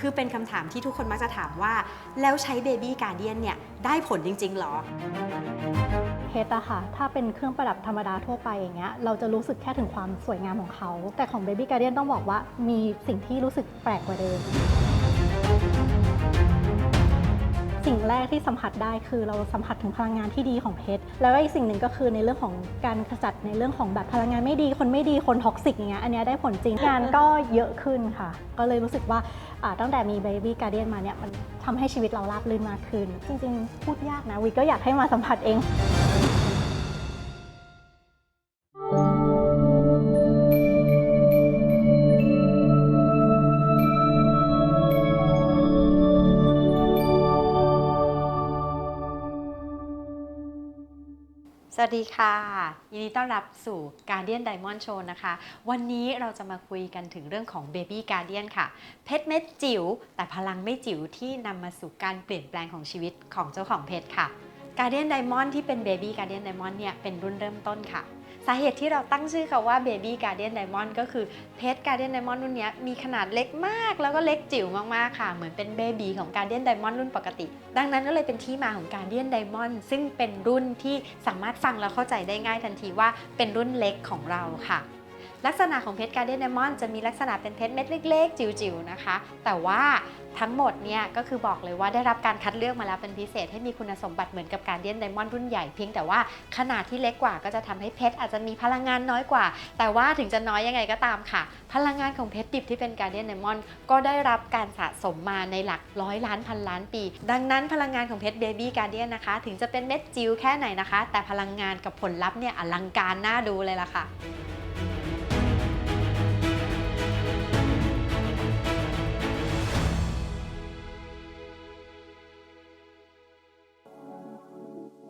คือเป็นคำถามที่ทุกคนมักจะถามว่า แล้วใช้เบบี้การเดียนเนี่ยได้ผลจริง ๆ หรอเพชรอะค่ะ ถ้าเป็นเครื่องประดับธรรมดาทั่วไปอย่างเงี้ย เราจะรู้สึกแค่ถึงความสวยงามของเขา แต่ของ Baby Guardian ต้องบอกว่ามีสิ่งที่รู้สึกแปลกกว่าเดิม สิ่งแรกที่สัมผัสได้คือเราสัมผัสถึงพลังงานที่ดีของเพชรแล้วอีกสิ่งหนึ่งก็คือในเรื่องของการขจัดในเรื่องของแบบพลังงานไม่ดีคนไม่ดีคนท็อกซิกอย่างเงี้ยอันเนี้ยได้ผลจริงงานก็เยอะขึ้นค่ะ ก็เลยรู้สึกว่าอ่าตั้งแต่มี Baby Guardian มาเนี่ยมันทำให้ชีวิตเราราบรื่นมากขึ้น จริงๆ พูดยากนะวิก็อยากให้มาสัมผัสเอง สวัสดีค่ะ ยินดีต้อนรับสู่ Guardian Diamond Show นะคะ วันนี้เราจะมาคุยกันถึงเรื่องของ Baby Guardian ค่ะ เพชรเม็ดจิ๋วแต่พลังไม่จิ๋วที่นำมาสู่การเปลี่ยนแปลงของชีวิตของเจ้าของเพชรค่ะ Guardian Diamond ที่เป็น Baby Guardian Diamond เนี่ยเป็นรุ่นเริ่มต้นค่ะ สาเหตุที่เราตั้งชื่อเขาว่า Baby Guardian Diamond ก็คือเพชร Guardian Diamond รุ่นนี้มีขนาดเล็กมาก แล้วก็เล็กจิ๋วมากๆค่ะ เหมือนเป็นเบบีของ Guardian Diamond รุ่นปกติ ดังนั้นก็เลยเป็นที่มาของ Guardian Diamond ซึ่งเป็นรุ่นที่สามารถฟังแล้วเข้าใจได้ง่ายทันทีว่าเป็นรุ่นเล็กของเราค่ะลักษณะของเพชร Guardian Diamond จะมีลักษณะเป็นเพชรเม็ดเล็กๆ จิ๋วๆนะคะ แต่ว่า ทั้งหมดเนี่ยก็คือบอกเลยว่าได้รับการคัดเลือกมาแล้วเป็นพิเศษให้มีคุณสมบัติเหมือนกับ Guardian Diamond รุ่นใหญ่เพียงแต่ว่าขนาดที่เล็กกว่าก็จะทำให้เพชรอาจจะมีพลังงานน้อยกว่า แต่ว่าถึงจะน้อยยังไงก็ตามค่ะ พลังงานของเพชรดิบที่เป็น Guardian Diamond ก็ได้รับการสะสมมาในหลักร้อยล้านพันล้านปี ดังนั้นพลังงานของเพชร Baby Guardian นะคะ ถึงจะเป็นเม็ดจิ๋วแค่ไหนนะคะ แต่พลังงานกับผลลัพธ์เนี่ยอลังการน่าดูเลยล่ะค่ะ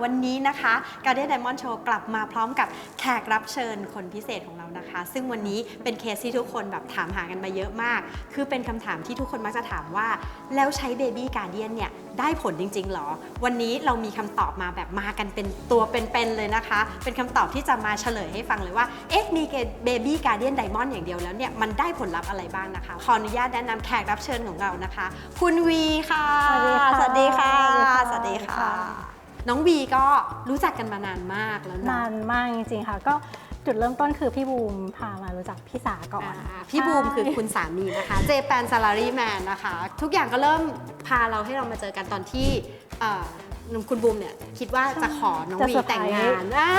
วันนี้นะคะ Guardian Diamond Show กลับมาพร้อมกับแขกรับเชิญคนพิเศษของเรานะคะ ซึ่งวันนี้เป็นเคสที่ทุกคนแบบถามหากันมาเยอะมาก คือเป็นคำถามที่ทุกคนมักจะถามว่า แล้วใช้ Baby Guardian เนี่ย ได้ผลจริง ๆ หรอ วันนี้เรามีคำตอบมาแบบมากันเป็นตัวเป็นๆเลยนะคะ เป็นคำตอบที่จะมาเฉลยให้ฟังเลยว่า เอ๊ะ มี Baby Guardian Diamond อย่างเดียวแล้วเนี่ย มันได้ผลลัพธ์อะไรบ้างนะคะ ขออนุญาตแนะนำแขกรับเชิญของเรานะคะ คุณวีค่ะ สวัสดีค่ะ สวัสดีค่ะ สสวัวัสสดีดีค่ะค่ะน้องวีก็รู้จักกันมานานมากแล้วเนนาอะนมากจริงๆค่ะ ก็จุดเริ่มต้นคือพี่บูมพามารู้จักพี่สาก่อน อ่าพี่บูมคือคุณสามีนะคะ เจแปนซาลารีแมนนะคะ ทุกอย่างก็เริ่มพาเราให้เรามาเจอกันตอนที่เอ่อคุณบูมเนี่ย คิดว่าจะขอน้องจะวีเซอร์ไพรส์แต่งงานอ่า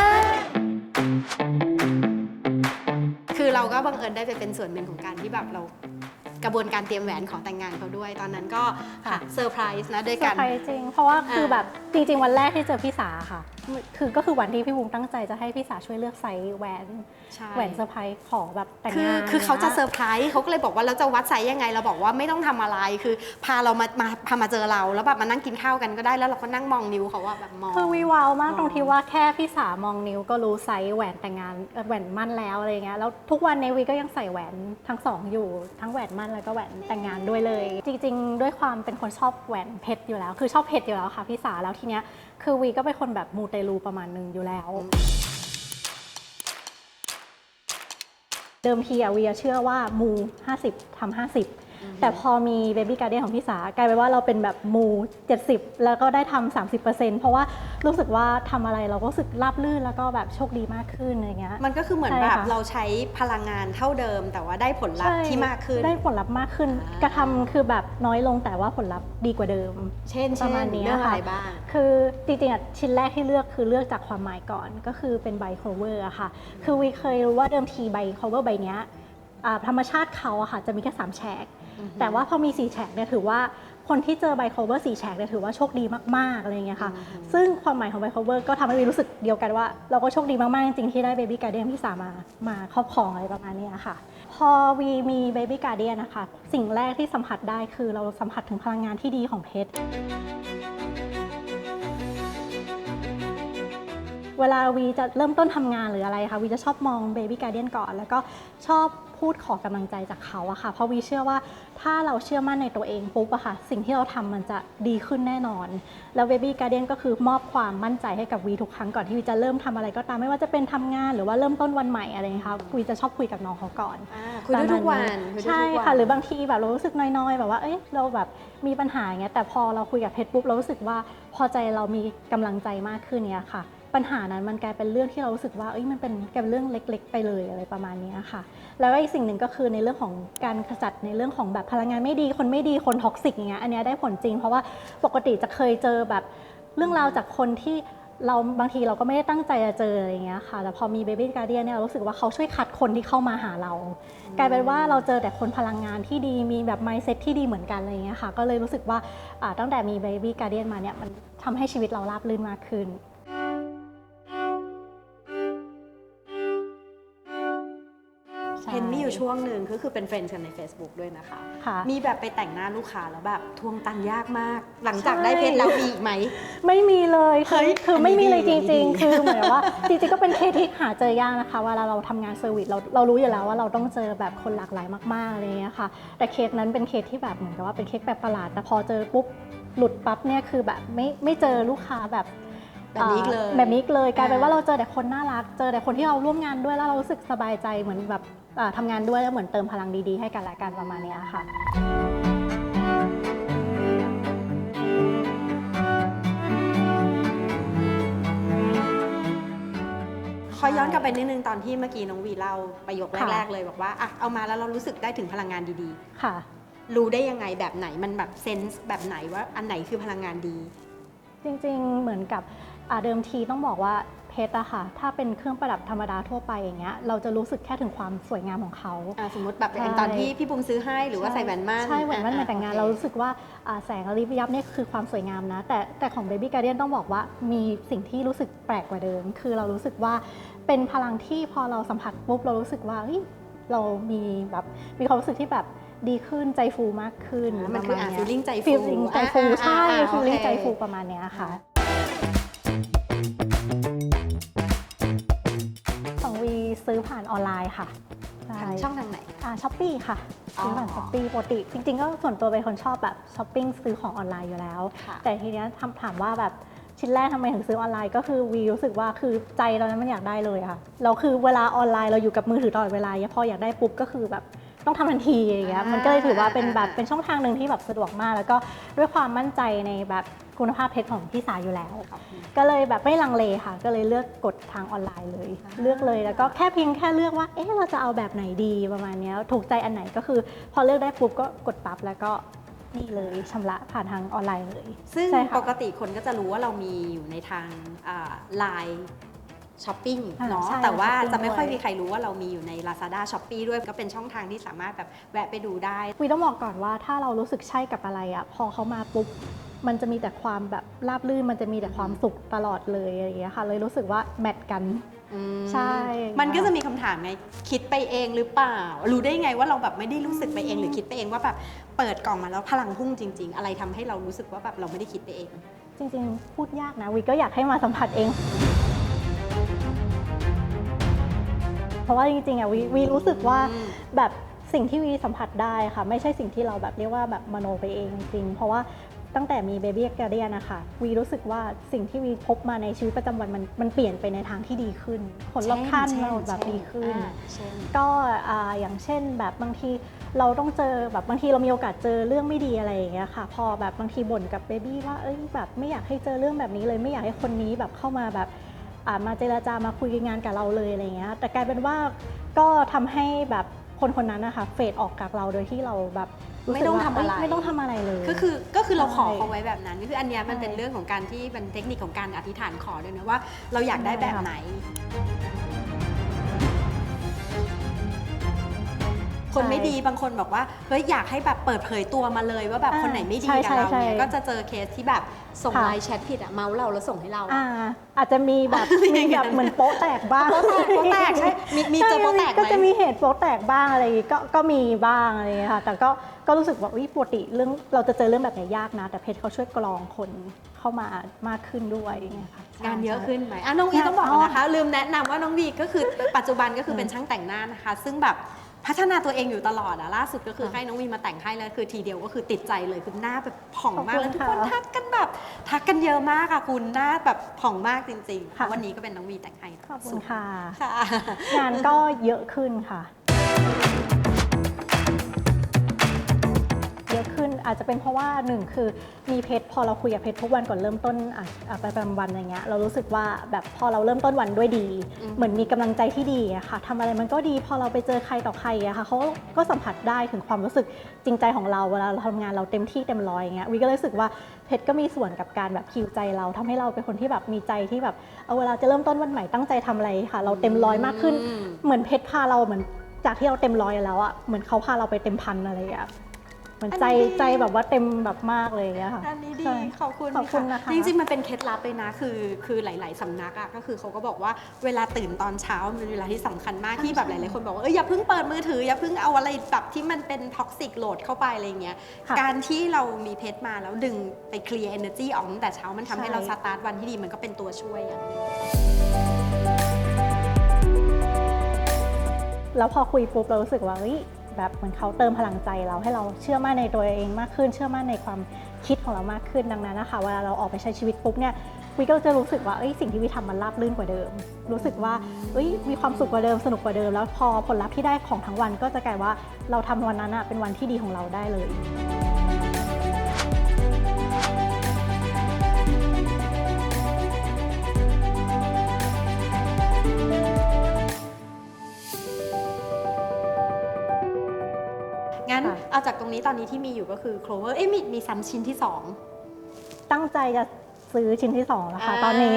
คือเราก็บังเอิญได้ไปเป็นส่วนหนึ่งของการที่แบบเรา กระบวนการเตรียมแหวนของแต่งงานเขาด้วย ตอนนั้นก็ค่ะเซอร์ไพรส์นะด้วยเซอกันร์ไพรส์จริง เพราะว่าคืออ่าแบบจริง ๆ วันแรกที่เจอพี่สาค่ะคือก็คือวันที่พี่บูมตั้งใจจะให้พี่สาช่วยเลือกไซส์แหวนใช่แหวนเซอร์ไพรส์ขอแบบแต่งคืองานคือเขาจะเซอร์ร์ไพรส์เขาก็เลยบอกว่าเราจะวัดไซส์ยังไง เราบอกว่าไม่ต้องทำอะไรคือพาเรามามาพามาเจอเราแล้วแบบมานั่งกินข้าวกันก็ได้แล้วเราก็นั่งมองนิ้วเขาว่าแบบมองคือวีวาวมากอ๋อตรงที่ว่าแค่พี่สามองนิ้วก็รู้ไซส์แหวนแต่งงานเอ่อแหวนมั่นแล้วอะไรเงี้ยแล้วทุกวันในวีก็ยังใส่แหวนทั้งสองอยู่ทั้งแหวนมั่นแล้วก็แหวนแต่งงานด้วยเลย จริง ๆ ด้วยความเป็นคนชอบแหวนเพชรอยู่แล้ว คือชอบเพชรอยู่แล้วค่ะพี่สาแล้วทีเนี้ย คือวีก็เป็นคนแบบมูเตลูประมาณหนึงอยู่แล้ว เดิมทีอะวีเชื่อว่ามู 50ทำ50 แต่พอมีเบบี้การ์เดนของพี่สากลายเป็นว่าเราเป็นแบบมู 70 แล้วก็ได้ทำ30%เพราะว่ารู้สึกว่าทำอะไรเราก็รู้สึกราบรื่นแล้วก็แบบโชคดีมากขึ้นอะไรเงี้ยมันก็คือเหมือนใช่แบบค่ะเราใช้พลังงานเท่าเดิม แต่ว่าได้ผลลัพธ์ใช่ที่มากขึ้น ได้ผลลัพธ์มากขึ้นอ่ากกระทำคือแบบน้อยลงแต่ว่าผลลัพธ์ดีกว่าเดิม เช่นปเช่ระนมาณนี้เรื่องอะค่ะไรบ้างคือจริงๆอะชิ้นแรกที่เลือกคือเลือกจากความหมายก่อนก็คือเป็นใบ cover อะค่ะ คือวีเคยรู้ว่าเดิมทีใบ cover ใบเนี้ยอ่าธรรมชาติเขาอะค่ะจะมีแค่สามแฉก แต่ว่าพอมีสีแฉกเนี่ยถือว่าคนที่เจอใบ cover สีแฉกเนี่ยถือว่าโชคดีมากๆอะไรอย่างเงี้ยค่ะอืมซึ่งความหมายของใบ cover ก็ทำให้วีรู้สึกเดียวกันว่า เราก็โชคดีมากๆ จริงๆที่ได้ baby guardian พี่สามามาครอบครองอะไรประมาณเนี้ยค่ะ พอวีมี baby guardian นะคะ สิ่งแรกที่สัมผัสได้คือเราสัมผัสถึงพลังงานที่ดีของเพชร เวลาวีจะเริ่มต้นทำงานหรืออะไรคะวีจะชอบมอง Baby Guardian ก่อน แล้วก็ชอบพพูดขอกำลังใจจากเขาอะค่ะ เพราะวีเชื่อว่าถ้าเราเชื่อมั่นในตัวเองปุ๊บอะค่ะ สิ่งที่เราทำมันจะดีขึ้นแน่นอน แล้ว Baby Guardian ก็คือมอบความมั่นใจให้กับวีทุกครั้งก่อนที่วีจะเริ่มทำอะไรก็ตามไม่ว่าจะเป็นทำงานหรือว่าเริ่มต้นวันใหม่อะไรอย่างเงี้ยค่ะวีจะชอบคุยกับน้องเขาก่อนคุยด้วยทุกวันคุยด้วยใช่ทุกวันค่ะหรือบางทีแบบเรารู้สึกน้อยๆ แบบว่าเอ้ยเราแบบมีปัญหาอย่างเงี้ยแต่พอเราคุยกับเพชรปุ๊บเรารู้สึกว่าพอใจเรามีกำลังใจมากขึ้นเนี้ยค่ะ ปัญหานั้นมันกลายเป็นเรื่องที่เรารู้สึกว่าเอ้ยมันเป็นกลายเป็นเรื่องเล็ก ๆ ไปเลยอะไรประมาณนี้ค่ะ แล้วก็อีกสิ่งหนึ่งก็คือในเรื่องของการขจัดในเรื่องของแบบพลังงานไม่ดีคนไม่ดีคนท็อกซิกอย่างเงี้ยอันนี้ได้ผลจริง เพราะว่าปกติจะเคยเจอแบบเรื่องราวจากคนที่เราบางทีเราก็ไม่ได้ตั้งใจจะเจออะไรอย่างเงี้ยค่ะ แต่พอมี Baby Guardian เนี่ยเรารู้สึกว่าเขาช่วยคัดคนที่เข้ามาหาเรา กลายเป็นว่าเราเจอแต่คนพลังงานที่ดีมีแบบ mindset ที่ดีเหมือนกันอะไรเงี้ยค่ะ ก็เลยรู้สึกว่าอ่าตั้งแต่มี Baby Guardian มาเนี่ยมันทำให้ชีวิตเราราบรื่นมากขึ้น เห็นมีอยู่ช่วงหนึ่งก็คือเป็นเฟรนด์กันใน Facebook ด้วยนะคะ ค่ะ มีแบบไปแต่งหน้าลูกค้าแล้วแบบทวงตังค์ยากมาก หลังจากใช่ได้เพชรแล้วมีอีกไหม ไม่มีเลยเฮ้คือยคืออันนี้ไม่มีเลยดีจอันนี้ริงดีๆคือเหมือนว่าจริงๆก็เป็นเคสที่หาเจอยากนะคะเวลาเราทำงานเซอร์วิสเราเรารู้อยู่แล้วว่าเราต้องเจอแบบคนหลากหลายมากๆอะไรอย่างเงี้ยค่ะ แต่เคสนั้นเป็นเคสที่แบบเหมือนกับว่าเป็นเคสแบบประหลาด แต่พอเจอปุ๊บหลุดปั๊บเนี่ยคือแบบไม่ไม่เจอลูกค้าแบบแบบนี้อีกเลย อ่าแบบนี้อีกเลยกลายเป็นอ่าว่าเราเจอแต่คนน่ารัก เจอแต่คนที่เราร่วมงานด้วยแล้วเรารู้สึกสบายใจเหมือนแบบอ่า ทำางานด้วยแล้วเหมือนเติมพลังดีๆ ให้กันและกันประมาณเนี้ยค่ะขอย้อนกลับไปนิดนึงตอนที่เมื่อกี้น้องวีเล่าประโยคค่ะแรก ๆ เลยบอกว่าอะเอามาแล้วเรารู้สึกได้ถึงพลังงานดีค่ะๆรู้ได้ยังไงแบบไหนมันแบบเซนส์แบบไหนว่าอันไหนคือพลังงานดี จริงๆเหมือนกับอ่าเดิมทีต้องบอกว่า เพชรอะค่ะ ถ้าเป็นเครื่องประดับธรรมดาทั่วไปอย่างเงี้ย เราจะรู้สึกแค่ถึงความสวยงามของเขา อะสมมติแบบใช่ตอนที่พี่บุ้งซื้อให้หรือว่าใส่แหวนมั่นใช่แหวนมั่นอะในแต่งงานโอคเรารู้สึกว่าอ่าแสงระลิบยับเนี่ยคือความสวยงามนะ แต่แต่ของ Baby Guardian ต้องบอกว่ามีสิ่งที่รู้สึกแปลกกว่าเดิม คือเรารู้สึกว่าเป็นพลังที่พอเราสัมผัสปุ๊บเรารู้สึกว่าเฮ้ยเรามีแบบมีความรู้สึกที่แบบดีขึ้นใจฟูมากขึ้นอะมันคืออะประาณเนี้ย feeling ใจฟู feeling ใจฟูอะใช่อะอะ feeling โอเคใจฟูประมาณเนี้ยค่ะ ซื้อผ่านออนไลน์ค่ะใช่ทางช่องทางไหนอ่าช้อปปี้ค่ะอ๋อซื้อผ่านช้อปปี้ปกติ จริง ๆ ก็ส่วนตัวเป็นคนชอบแบบช้อปปิ้งซื้อของออนไลน์อยู่แล้ว ค่ะ แต่ทีเนี้ยถามถามว่าแบบชิ้นแรกทำไมถึงซื้อออนไลน์ก็คือวีรู้สึกว่าคือใจตอนนั้นมันอยากได้เลยค่ะเราคือเวลาออนไลน์เราอยู่กับมือถือตลอดเวลาเนี่ยพออยากได้ปุ๊บก็คือแบบ ต้องทำทันทีอย่างเงี้ยอ่ามัมันก็เลยถือว่าเป็นแบบอ่า เป็นช่องทางหนึ่งที่แบบสะดวกมาก แล้วก็ด้วยความมั่นใจในแบบคุณภาพเพชรของพี่สายอยู่แล้ว ก็เลยแบบไม่ลังเลค่ะ ก็เลยเลือกกดทางออนไลน์เลย อ่า เลือกเลยแล้วก็แค่เพียงแค่เลือกว่า เอ๊ะเราจะเอาแบบไหนดีประมาณเนี้ยถูกใจอันไหนก็คือ พอเลือกได้ปุ๊บก็กดปั๊บแล้วก็นี่เลยชำระผ่านทางออนไลน์เลยซึ่งใช่ค่ะ ปกติคนก็จะรู้ว่าเรามีอยู่ในทางไลน์ ช้อปปิ้งอ่าเนาะใช่แต่ว่าช้อปปิ้งจะไม่ค่อยด้วยมีใครรู้ว่าเรามีอยู่ใน Lazada s h o p e e ด้วย ก็เป็นช่องทางที่สามารถแบบแวะไปดูได้วีต้องบอกก่อนว่าถ้าเรารู้สึกใช่กับอะไรอะพอเขามาปุ๊บมันจะมีแต่ความแบบราบรื่น มันจะมีแต่ความสุขตลอดเลยอะไรอย่างเงี้ยค่ะ เลยรู้สึกว่าแมทกันอืมใช่ มันก็จะมีคำถามไง คิดไปเองหรือเปล่า รู้ได้ไงว่าเราแบบไม่ได้รู้สึกไปเองหรือคิดไปเองว่าแบบเปิดกล่องมาแล้วพลังพุ่งจริง ๆ อะไรทำให้เรารู้สึกว่าแบบเราไม่ได้คิดไปเอง จริง ๆ พูดยากนะวีก็อยากให้มาสัมผัสเอง ราะว่าจริงๆอะวีวีรู้สึกว่าอืมแบบสิ่งที่วีสัมผัสได้ค่ะไม่ใช่สิ่งที่เราแบบเรียกว่าแบบมโนไปเองจริงๆเพราะว่าตั้งแต่มี Baby g a r d i a n นะคะวีรู้สึกว่าสิ่งที่วีพบมาในชีวิตประจำวันมันมันเปลี่ยนไปในทางที่ดีขึ้นผลรอบข้างเช่นเราแบบเช่นดีขึ้นอ่าเช่นก็อ่าอย่างเช่นแบบบางทีเราต้องเจอแบบบางทีเรามีโอกาสเจอเรื่องไม่ดีอะไรอย่างเงี้ยค่ะ พอแบบบางทีบ่นกับเบบี้ว่าเอ้ยแบบไม่อยากให้เจอเรื่องแบบนี้เลยไม่อยากให้คนนี้แบบเข้ามาแบบอ่า มาเจรจามาคุยงานกับเราเลยอะไรเงี้ยแต่กลายเป็นว่าก็ทำให้แบบคนคนนั้นนะคะเฟดออกจากเราโดยที่เราแบบรู้สึกไม่ต้องว่าทำอะไรเยไม่ต้องทำอะไรเลย ก็คือก็คือเราขอใช่เขาไว้แบบนั้นก็คืออันเนี้ยมันใช่เป็นเรื่องของการที่เป็นเทคนิคของการอธิษฐานขอด้วยนะว่า เราอยากได้แบบไหน คนไม่ดีบางคนบอกว่าเฮ้ยอยากให้แบบเปิดเผยตัวมาเลยว่าแบบอ่าคนไหนไม่ดีใช่กับเราใช่เนี่ยใช่ก็จะเจอเคสที่แบบส่งค่ะไลน์แชทผิดอะเมาส์เราแล้วส่งให้เราอ่าอาจจะมีแบบมีแบบเหมือนโป๊ะแตกบ้างโป๊ะแตกโป๊ะแตกใช่มีมีเจอโป๊ะแตกไหมก็จะมีเหตุโป๊ะแตกบ้างอะไรอย่างงี้ก็ก็มีบ้างอะไรอย่างเงี้ยค่ะแต่ก็ก็รู้สึกว่าอุ๊ยปกติเรื่องเราจะเจอเรื่องแบบเนี้ยยากนะ แต่เพชรเขาช่วยกรองคนเข้ามามากขึ้นด้วยอย่างเงี้ยค่ะงานเยอะใช่ขึ้นไหมอะน้องวีงานต้องบอกอ๋อนะคะ ลืมแนะนำว่าน้องวีก็คือปัจจุบันก็คือเป็นช่างแต่งหน้านะคะ ซึ่งแบบ พัฒนาตัวเองอยู่ตลอดอะล่าสุดก็คือค่ะให้น้องวีมาแต่งให้แล้วคือทีเดียวก็คือติดใจเลยคือหน้าแบบผ่องมากขอบคุณแล้วทุกคนค่ะทักกันแบบ ทักกันเยอะมากอะคุณหน้าแบบผ่องมากจริงๆค่ะวันนี้ก็เป็นน้องวีแต่งให้ขอบคุณค่ะ ค่ะ งานก็เยอะขึ้นค่ะ เยอะขึ้น อาจจะเป็นเพราะว่าหนึ่งคือมีเพจพอเราคุยกับเพจทุกวันก่อนเริ่มต้นอะอะประจำวันอะไรเงี้ยเรารู้สึกว่าแบบพอเราเริ่มต้นวันด้วยดีอืมเหมือนมีกำลังใจที่ดีอะค่ะทำอะไรมันก็ดีพอเราไปเจอใครต่อใครอะค่ะเขาก็สัมผัสได้ถึงความรู้สึกจริงใจของเราเวลาเราทำงานเราเต็มที่เต็มร้อยอย่างเงี้ยวิก็เลยรู้สึกว่าเพจก็มีส่วนกับการแบบคิวใจเราทำให้เราเป็นคนที่แบบมีใจที่แบบเอาเวลาจะเริ่มต้นวันใหม่ตั้งใจทำอะไรค่ะ เราเต็มร้อยมากขึ้นอืมเหมือนเพชรพาเราเหมือนจากที่เราเต็มร้อยแล้วอะเหมือนเขาพาเราไปเต็มพันอะไรอย่างเงี้ยเห มือนใจอันนี้ดี ใจแบบว่าเต็มแบบมากเลยอะค่ะ อันนี้ดีใช่ขอบคุณขอบคุณนะคะจริงๆมันเป็นเคล็ดลับเลยนะคือคือหลาย ๆสำนักอะก็คือเขาก็บอกว่าเวลาตื่นตอนเช้ามันเป็นเวลาที่สำคัญมากใช่ที่แบบหใช่ลายๆคนบอกว่าเอออย่าเพิ่งเปิดมือถืออย่าเพิ่งเอาอะไรแบบที่มันเป็นท็อกซิกโหลดเข้าไปอะไรเงี้ยค่ะการที่เรามีเพชรมาแล้วดึงไปเคลียร์ energy ออกตั้งแต่เช้ามันทำให้ใช่ เราสตาร์ทวันที่ดีมันก็เป็นตัวช่วยอย่างหนึ่ง แล้วพอคุยปุ๊บเรารู้สึกว่าเฮ้ย แบบเหมือนเขาเติมพลังใจเราให้เราเชื่อมั่นในตัวเองมากขึ้น เชื่อมั่นในความคิดของเรามากขึ้นดังนั้นนะคะเวลาเราออกไปใช้ชีวิตปุ๊บเนี่ยวิก็จะรู้สึกว่าเอ้ยสิ่งที่วิทำมันราบรื่นกว่าเดิม รู้สึกว่าเอ้ยมีความสุขกว่าเดิมสนุกกว่าเดิม แล้วพอผลลัพธ์ที่ได้ของทั้งวันก็จะกลายว่าเราทำวันนั้นอะเป็นวันที่ดีของเราได้เลย งั้นค่ะเอาจากตรงนี้ตอนนี้ที่มีอยู่ก็คือ clover เอ้ยมีมีซ้ำชิ้นที่สอง ตั้งใจจะซื้อชิ้นที่2แล้วค่ะอ่า ตอนนี้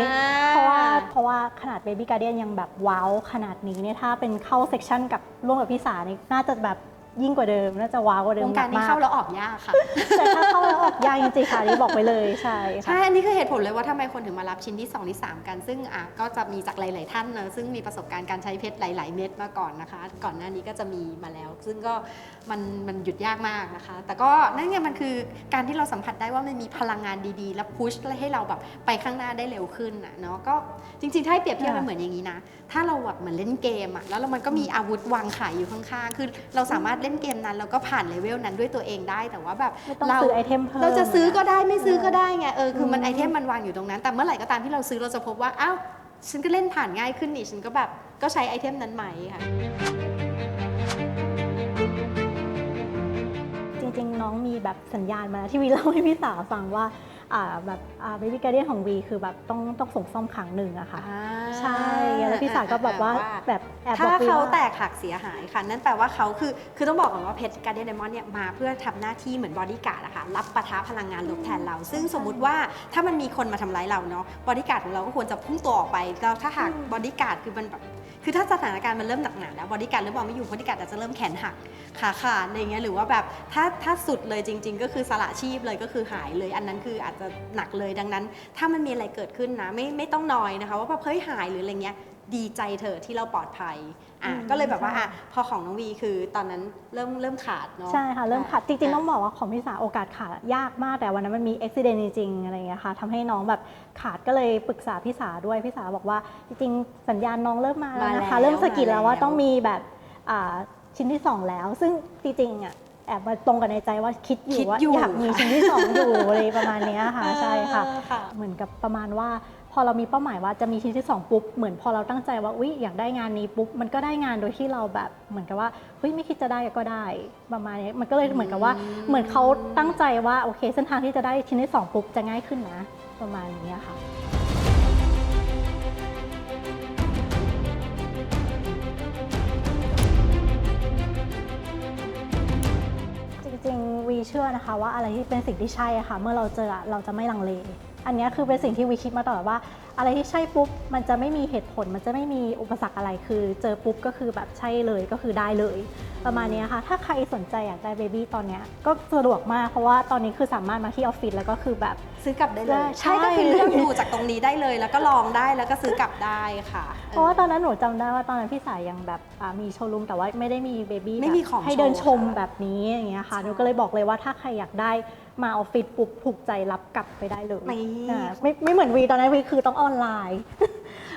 เพราะว่าเพราะว่าขนาด Baby Guardian ยังแบบว้าวขนาดนี้เนี่ยถ้าเป็นเข้าเซกชันกับร่วมกับพี่สานี่น่าจะแบบ ยิ่งกว่าเดิมน่าจะว้าวกว่าเดิวมงการนี้มากๆ เข้าแล้วออกยากค่ะ แต่ถ้าเข้าแล้วออกยากจริงๆค่ะนี่บอกไปเลยใช่ใช่ค่ะอันนี้คือเหตุผลเลยว่าทำไมคนถึงมารับชิ้นที่ 2 ที่ 3 กัน ซึ่งอะก็จะมีจากหลาย ๆ ท่านเนอะซึ่งมีประสบการณ์การใช้เพชรหลาย ๆ เม็ดมาก่อนนะคะ ก่อนหน้านี้ก็จะมีมาแล้ว ซึ่งก็มันมันหยุดยากมากนะคะ แต่ก็นั่นไงมันคือการที่เราสัมผัสได้ว่ามันมีพลังงานดีๆ และพุชให้เราแบบไปข้างหน้าได้เร็วขึ้นน่ะเนาะ ก็จริง ๆ ถ้าให้เปรียบเทียบมันค่ะเหมือนอย่างนี้นะ ถ้าเราแบบเหมือนเล่นเกมอะแล้วมันก็มีอาวุธวางขายอยู่ข้าง ๆ คือเราสามารถเล่นเกมนั้น แล้วก็ผ่านเลเวลนั้นด้วยตัวเองได้ แต่ว่าแบบไม่ต้องเราซื้อไอเทมเพิ่มเราจะซื้อก็ได้ไม่ซื้อก็ได้ไงเออคือมันอืมไอเทมมันวางอยู่ตรงนั้น แต่เมื่อไหร่ก็ตามที่เราซื้อเราจะพบว่าอ้าวฉันก็เล่นผ่านง่ายขึ้นนี่ฉันก็แบบก็ใช้ไอเทมนั้นไหมค่ะจริงๆ น้องมีแบบสัญญาณมาที่วีเล่าให้พี่สาวฟังว่า อ่าแบบอ่า Baby Guardian ของวีคือแบบต้องต้องส่งซ่อมครั้งหนึ่งอะค่ะใช่แล้วพี่สาวก็แบบว่าแบบแอบบอกถ้าวีเขาว่าแตกหักเสียหายค่ะ นั่นแปลว่าเขาคือคือต้องบอกก่อนว่าเพชรการเดียนไดมอนด์เนี่ยมาเพื่อทำหน้าที่เหมือนบอดี้การ์ดอะค่ะรับปะทะพลังงานลบแทนเรา ซึ่งสมมุติว่าถ้ามันมีคนมาทำร้ายเราเนาะบอดี้การ์ดของเราก็ควรจะพุ่งตัวออกไปแล้วถ้าหากอืมบอดี้การ์ดคือมันแบบ คือถ้าสถานการณ์มันเริ่มหนักหนาแล้วบอดี้การ์ดเริ่มเอาไม่อยู่บอดี้การ์ดอาจจะเริ่มแขนหักขาขาดอะไรเงี้ยหรือว่าแบบถ้าถ้าสุดเลยจริง ๆ ก็คือสละชีพเลยก็คือหายเลย อันนั้นคืออาจจะหนักเลยดังนั้น ถ้ามันมีอะไรเกิดขึ้นนะไม่ไม่ต้องนอยนะคะ ว่าแบบเฮ้ยหายหรืออะไรเงี้ย ดีใจเถอะที่เราปลอดภัยอะอืมก็เลยแบบว่าใช่ อะพอของน้องวีคือตอนนั้นเริ่มเริ่มขาดเนาะ ใช่ค่ะเริ่มขาดจริงๆะต้องบอกว่าของพี่สาโอกาสขาดยากมากแต่วันนั้นมันมีอุบิเหตุจริงๆอะไรอย่างเงี้ยค่ะทำให้น้องแบบขาดก็เลยปรึกษาพี่สาด้วยพี่สาบอกว่าจริงๆ สัญญาณน้องเริ่มมาแล้วนะคะมาแล้วเริ่มสะกิดแล้วว่ามาแล้ว ต้องมีแบบอ่าชิ้นที่สองแล้ว ซึ่งจริงๆอะแอบมาตรงกันในใจว่าคิดอยู่ว่าอยากมีชิ้นที่สองอยู่อะไรประมาณเนี้ยค่ะใช่ค่ะ เออค่ะเหมือนกับประมาณว่า พอเรามีเป้าหมายว่าจะมีชิ้นที่สองปุ๊บเหมือนพอเราตั้งใจว่าอุ๊ยอยากได้งานนี้ปุ๊บมันก็ได้งานโดยที่เราแบบเหมือนกับว่าเฮ้ยไม่คิดจะได้ก็ได้ประมาณนี้มันก็เลยเหมือนกับว่าอืมเหมือนเขาตั้งใจว่าโอเคเส้นทางที่จะได้ชิ้นที่สองปุ๊บจะง่ายขึ้นนะ ประมาณนี้ค่ะจริงๆวีเชื่อนะคะว่าอะไรที่เป็นสิ่งที่ใช่อะค่ะ เมื่อเราเจออะเราจะไม่ลังเล อันเนี้ยคือเป็นสิ่งที่วีคิดมาตลอดว่า อะไรที่ใช่ปุ๊บมันจะไม่มีเหตุผล มันจะไม่มีอุปสรรคอะไรคือ เจอปุ๊บก็คือแบบใช่เลยก็คือได้เลย ประมาณเนี้ยค่ะ ถ้าใครสนใจอยากได้เบบี้ตอนเนี้ยก็สะดวกมากเพราะว่าตอนนี้คือสามารถมาที่ออฟฟิศแล้วก็คือแบบซื้อกลับได้เลได้ยใช่ใช่ก็คือเลือกดูจากตรงนี้ได้เลย แล้วก็ลองได้แล้วก็ซื้อกลับได้ค่ะ เพราะว่าตอนนั้นหนูจำได้ว่าตอนนั้นพี่สายยังแบบอ่ามีโชว์รูมแต่ว่าไม่ได้มีเบบี้ไม่มีของให้เดินชมโชว์ค่ะแบบนี้อย่างเงี้ยค่ะใช่หนูก็เลยบอกเลยว่าถ้าใครอยากได้ มาออฟฟิศปุ๊บถูกใจรับกลับไปได้เลยนี่ อ่าไม่ไม่เหมือนวีตอนนั้นวีคือต้องออนไลน์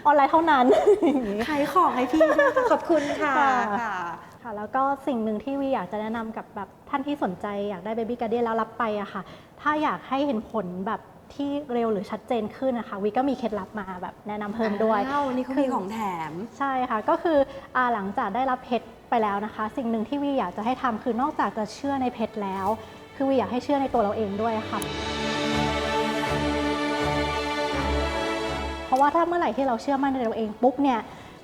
ออนไลน์เท่านั้นอย่างงี้ ขายของให้พี่ด้วยค่ะขอบคุณค่ะค่ะ ค่ะ ค่ะแล้วก็สิ่งหนึ่งที่วีอยากจะแนะนำกับแบบท่านที่สนใจอยากได้ Baby Guardian แล้วรับไปอะค่ะ ถ้าอยากให้เห็นผลแบบที่เร็วหรือชัดเจนขึ้นนะคะวีก็มีเคล็ดลับมาแบบแนะนำเพิ่มด้วย อ้าวนี่เขามีของแถม ใช่ค่ะ ก็คืออาหลังจากได้รับเพชรไปแล้วนะคะ สิ่งหนึ่งที่วีอยากจะให้ทำคือนอกจากจะเชื่อในเพชรแล้ว คือวีอยากให้เชื่อในตัวเราเองด้วยค่ะ เพราะว่าถ้าเมื่อไหร่ที่เราเชื่อมั่นในตัวเองปุ๊บเนี่ย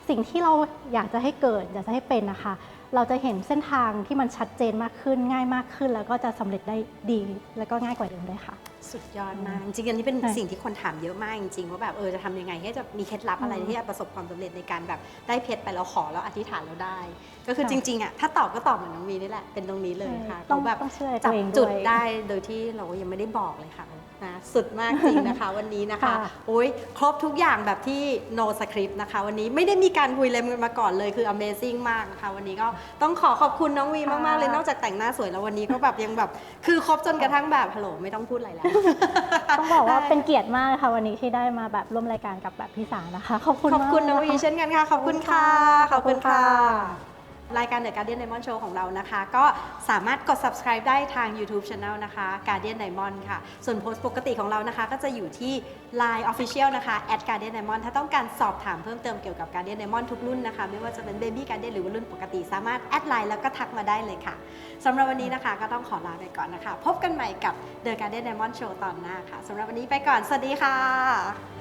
สิ่งที่เราอยากจะให้เกิดอยากจะให้เป็นนะคะ เราจะเห็นเส้นทางที่มันชัดเจนมากขึ้นง่ายมากขึ้น แล้วก็จะสำเร็จได้ดี แล้วก็ง่ายกว่าเดิมด้วยค่ะ สุดยอดมาก จริงๆอันนี้เป็นใช่สิ่งที่คนถามเยอะมากจริงๆว่าแบบเออจะทำยังไงให้จะมีเคล็ดลับอะไรอืมที่จะประสบความสำเร็จในการแบบได้เพชรไปแล้วขอแล้วอธิษฐานแล้วได้ ก็คือค่ะจริงๆอะถ้าตอบก็ตอบเหมือนน้องวีนี่แหละเป็นตรงนี้เลยค่ะต้องเขาแบบต้องเชื่อในตัจัวบเองจุดด้วยได้โดยที่เรายังไม่ได้บอกเลยค่ะ นะสุดมากจริงนะคะวันนี้นะคะค่ะโอ้ยครบทุกอย่างแบบที่ no script นะคะ วันนี้ไม่ได้มีการคุยอะไรกันมาก่อนเลยคือ amazing มากนะคะ วันนี้ก็ต้องขอขอบคุณน้องวีมาก ๆ เลยนอกจากแต่งหน้าสวยแล้ววันนี้ก็แบบยังแบบ คือครบจนกระทั่งแบบฮัลโหลไม่ต้องพูดอะไรแล้ว ต้องบอกว่าเป็นเกียรติมากเลยค่ะวันนี้ที่ได้มาแบบร่วมรายการกับแบบพี่สานะคะ ขอบคุณขอบคุณมากน้องวีะะเช่นกันค่ะ ขอบคุณค่ะขขออบบคุคุณณค่ะค่ะ รายการ The Guardian Diamond Show ของเรานะคะ ก็สามารถกด subscribe ได้ทาง YouTube Channel นะคะ Guardian Diamond ค่ะ ส่วนโพสต์ปกติของเรานะคะ ก็จะอยู่ที่ Line Official นะคะ @Guardian Diamond ถ้าต้องการสอบถามเพิ่มเติมเกี่ยวกับ Guardian Diamond ทุกรุ่นนะคะ ไม่ว่าจะเป็น Baby Guardian หรือว่ารุ่นปกติ สามารถแอดไลน์แล้วก็ทักมาได้เลยค่ะสำหรับวันนี้นะคะก็ต้องขอลาไปก่อนนะคะ พบกันใหม่กับ The Guardian Diamond Show ตอนหน้าค่ะสำหรับวันนี้ไปก่อนสวัสดีค่ะ